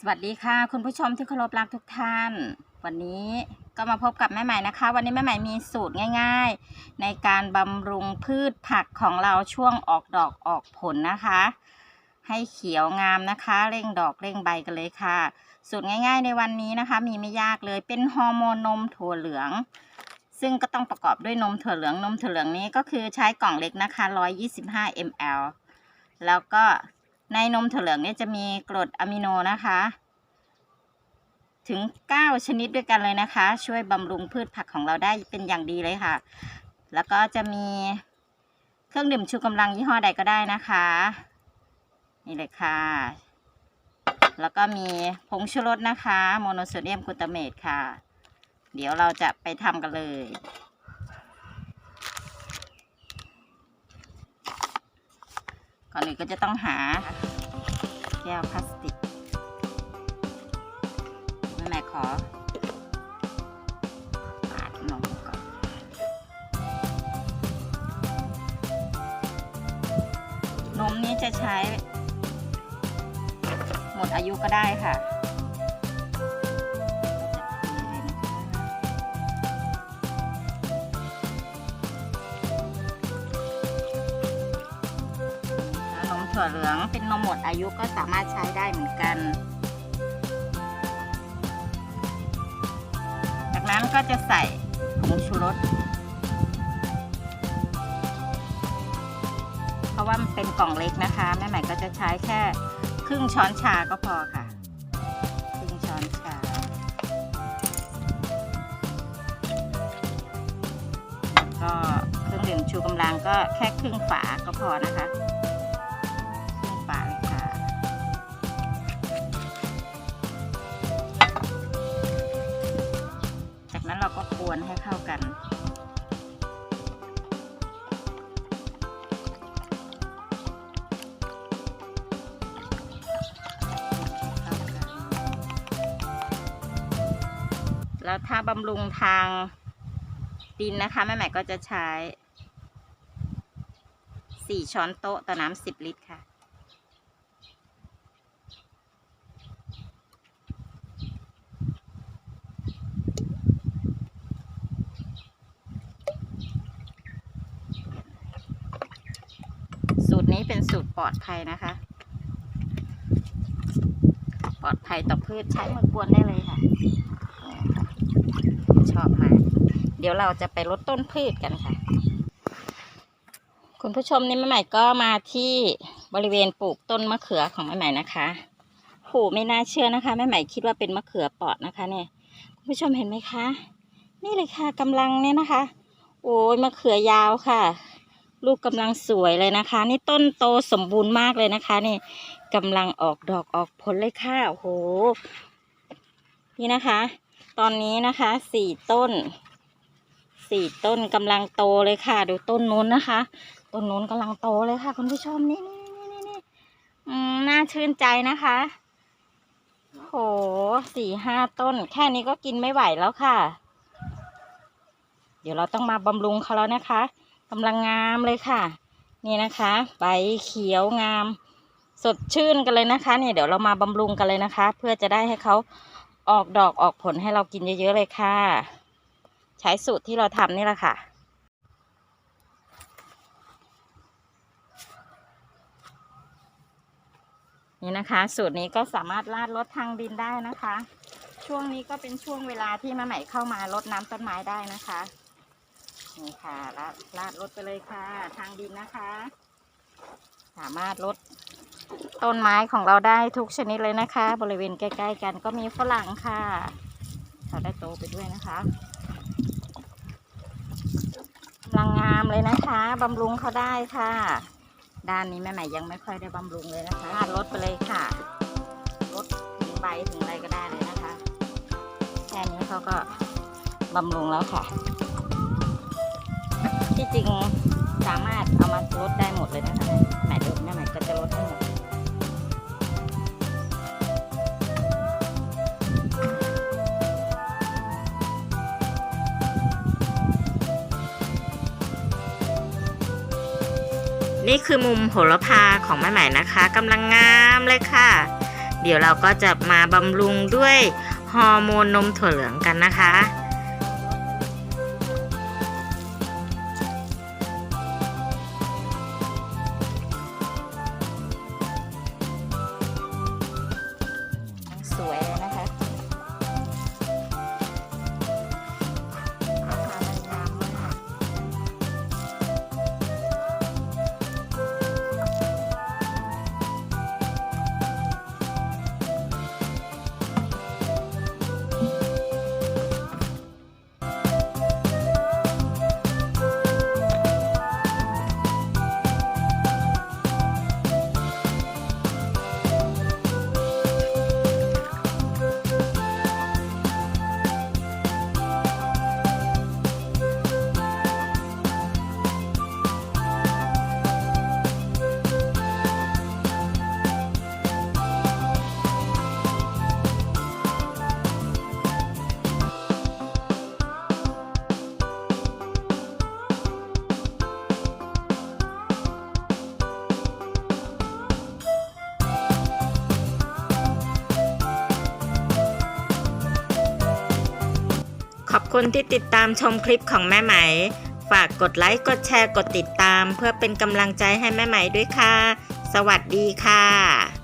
สวัสดีค่ะ คุณผู้ชมที่เคารพรักทุกท่าน วันนี้ก็มาพบกับแม่ใหม่นะคะ วันนี้แม่ใหม่มีสูตรง่าย ๆ ในการบำรุงพืชผักของเราช่วงออกดอกออกผลนะคะ ให้เขียวงามนะคะ เร่งดอกเร่งใบกันเลยค่ะ สูตรง่าย ๆ ในวันนี้นะคะ มีไม่ยากเลยเป็นฮอร์โมนนมถั่วเหลือง ซึ่งก็ต้องประกอบด้วยนมถั่วเหลืองนมถั่วเหลืองนี้ก็คือใช้กล่องเล็กนะคะ 125 ml แล้วก็ ในนมถั่วเหลืองเนี่ยจะมีกรดอะมิโนนะคะ ถึง 9 ชนิดด้วยกันเลยนะคะ ช่วยบำรุงพืชผักของเราได้เป็นอย่างดีเลยค่ะ แล้วก็จะมีเครื่องดื่มชูกำลังยี่ห้อใดก็ได้นะคะ นี่เลยค่ะ แล้วก็มีผงชูรสนะคะ โมโนโซเดียมกลูตาเมตค่ะ เดี๋ยวเราจะไปทำกันเลย ก่อนอื่นก็จะต้องหาแก้วพลาสติกแม่แม่ขอปาดนมก่อนนมนี้จะใช้ หมดอายุก็ได้ค่ะ ถั่วเหลืองเป็นนมหมดอายุก็สามารถใช้ได้เหมือนกัน จากนั้นก็จะใส่ผงชูรส เพราะว่ามันเป็นกล่องเล็กนะคะแม่ใหม่ก็จะใช้แค่ครึ่งช้อนชาก็พอค่ะ ครึ่งช้อนชา ก็เครื่องดื่มชูกำลังก็แค่ครึ่งฝาก็พอนะคะ วนให้เข้ากัน แล้วถ้าบำรุงทางดินนะคะแม่ใหม่ก็จะใช้ 4 ช้อนโต๊ะต่อน้ำ10 ลิตรค่ะ นี้เป็นสูตรปลอดภัยนะคะ ปลอดภัยต่อพืชใช้มือกวนได้เลยค่ะ ชอบมากเดี๋ยวเราจะไปลดต้นพืชกันค่ะ คุณผู้ชมนี่แม่ใหม่ก็มาที่บริเวณปลูกต้นมะเขือของแม่ใหม่นะคะโหไม่น่าเชื่อนะคะแม่ใหม่คิดว่าเป็นมะเขือปอดนะคะเนี่ยคุณผู้ชมเห็นไหมคะ นี่เลยค่ะกำลังเนี่ยนะคะ โอ้ยมะเขือยาวค่ะ ลูกกำลังสวยเลยนะคะ นี่ต้นโตสมบูรณ์มากเลยนะคะ นี่กำลังออกดอกออกผลเลยค่ะโอ้โห นี่นะคะ ตอนนี้นะคะสี่ต้นสี่ต้นกำลังโตเลยค่ะ ดูต้นนู้นนะคะ ต้นนู้นกำลังโตเลยค่ะ คุณผู้ชมนี่นี่นี่นี่นี่น่าชื่นใจนะคะโหสี่ห้าต้น แค่นี้ก็กินไม่ไหวแล้วค่ะ เดี๋ยวเราต้องมาบำรุงเขาแล้วนะคะ กำลังงามเลยค่ะ นี่นะคะ ใบเขียวงาม สดชื่นกันเลยนะคะเนี่ยเดี๋ยวเรามาบำรุงกันเลยนะคะ เพื่อจะได้ให้เขาออกดอกออกผลให้เรากินเยอะๆเลยค่ะ ใช้สูตรที่เราทำนี่แหละค่ะนี่นะคะ สูตรนี้ก็สามารถราดรดทางดินได้นะคะ ช่วงนี้ก็เป็นช่วงเวลาที่มะใหม่เข้ามารดน้ำต้นไม้ได้นะคะ นี่ค่ะราดราดรดไปเลยค่ะ ทางดินนะคะ สามารถลดต้นไม้ของเราได้ทุกชนิดเลยนะคะ บริเวณใกล้ๆกันก็มีฝรั่งค่ะเขาได้โตไปด้วยนะคะกำลังงามเลยนะคะบำรุงเขาได้ค่ะ ด้านนี้แม่ใหม่ยังไม่ค่อยได้บำรุงเลยนะคะลดไปเลยค่ะลดถึงใบถึงอะไรก็ได้เลยนะคะ แค่นี้เขาก็บำรุงแล้วค่ะ ที่จริงสามารถเอามาลดได้หมดเลยนะคะแม่เดี๋ยวแม่ใหม่ก็จะลดให้หมดนี่คือมุมโหระพาของแม่ใหม่นะคะกำลังงามเลยค่ะ เดี๋ยวเราก็จะมาบำรุงด้วยฮอร์โมนนมถั่วเหลืองกันนะคะ คุณที่ติดตามชมคลิปของแม่ไหม ฝากกดไลค์ กดแชร์ กดติดตาม เพื่อเป็นกำลังใจให้แม่ไหมด้วยค่ะ สวัสดีค่ะ